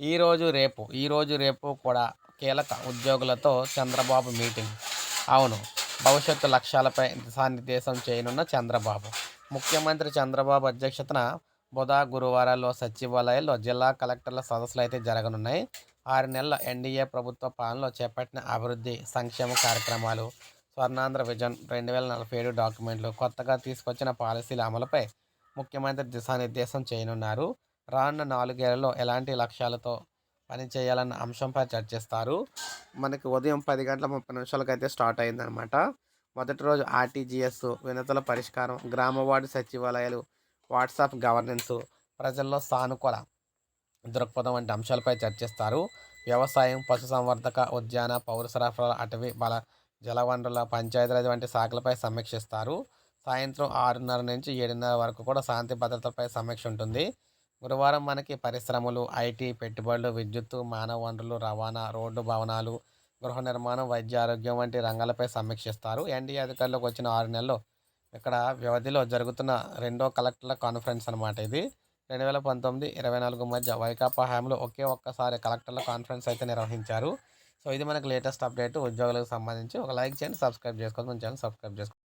ఈరోజు రేపు ఈరోజు రేపు కూడా కీలక ఉద్యోగులతో చంద్రబాబు మీటింగ్. అవును భవిష్యత్తు లక్ష్యాలపై దిశానిర్దేశం చేయనున్న చంద్రబాబు. ముఖ్యమంత్రి చంద్రబాబు అధ్యక్షతన బుధ గురువారాల్లో సచివాలయాల్లో జిల్లా కలెక్టర్ల సదస్సులు అయితే జరగనున్నాయి. ఆరు నెలల ఎన్డీఏ ప్రభుత్వ పాలనలో చేపట్టిన అభివృద్ధి సంక్షేమ కార్యక్రమాలు స్వర్ణాంధ్ర విజన్ రెండు వేల నలభై ఏడు డాక్యుమెంట్లు కొత్తగా తీసుకొచ్చిన పాలసీల అమలుపై ముఖ్యమంత్రి దిశానిర్దేశం చేయనున్నారు. రానున్న నాలుగేళ్ళలో ఎలాంటి లక్ష్యాలతో పనిచేయాలన్న అంశంపై చర్చిస్తారు. మనకి ఉదయం పది గంటల ముప్పై నిమిషాలకు అయితే స్టార్ట్ అయిందనమాట మొదటి రోజు ఆర్టీజీఎస్ వినతుల పరిష్కారం గ్రామ వార్డు సచివాలయాలు వాట్సాప్ గవర్నెన్స్ ప్రజల్లో సానుకూల దృక్పథం వంటి అంశాలపై చర్చిస్తారు. వ్యవసాయం పశుసంవర్ధక ఉద్యాన పౌర సరఫరాల అటవీ బల జలవనరుల పంచాయతీరాజ్ వంటి శాఖలపై సమీక్షిస్తారు. సాయంత్రం ఆరున్నర నుంచి ఏడున్నర వరకు కూడా శాంతి భద్రతపై సమీక్ష ఉంటుంది. గురువారం మనకి పరిశ్రమలు ఐటీ పెట్టుబడులు విద్యుత్తు మానవ వనరులు రవాణా రోడ్డు భవనాలు గృహ నిర్మాణం వైద్య ఆరోగ్యం వంటి రంగాలపై సమీక్షిస్తారు. ఎన్డీఏ అధికారులకు వచ్చిన ఆరు నెలలు ఇక్కడ వ్యవధిలో జరుగుతున్న రెండో కలెక్టర్ల కాన్ఫరెన్స్ అనమాట ఇది. రెండు వేల పంతొమ్మిది ఇరవై నాలుగు మధ్య వైకాపా హామీలో ఒకే ఒక్కసారి కలెక్టర్ల కాన్ఫరెన్స్ అయితే నిర్వహించారు. సో ఇది మనకు లేటెస్ట్ అప్డేట్. ఉద్యోగులకు సంబంధించి ఒక లైక్ చేయండి సబ్స్క్రైబ్ చేసుకోండి మన ఛానల్ సబ్స్క్రైబ్ చేసుకోండి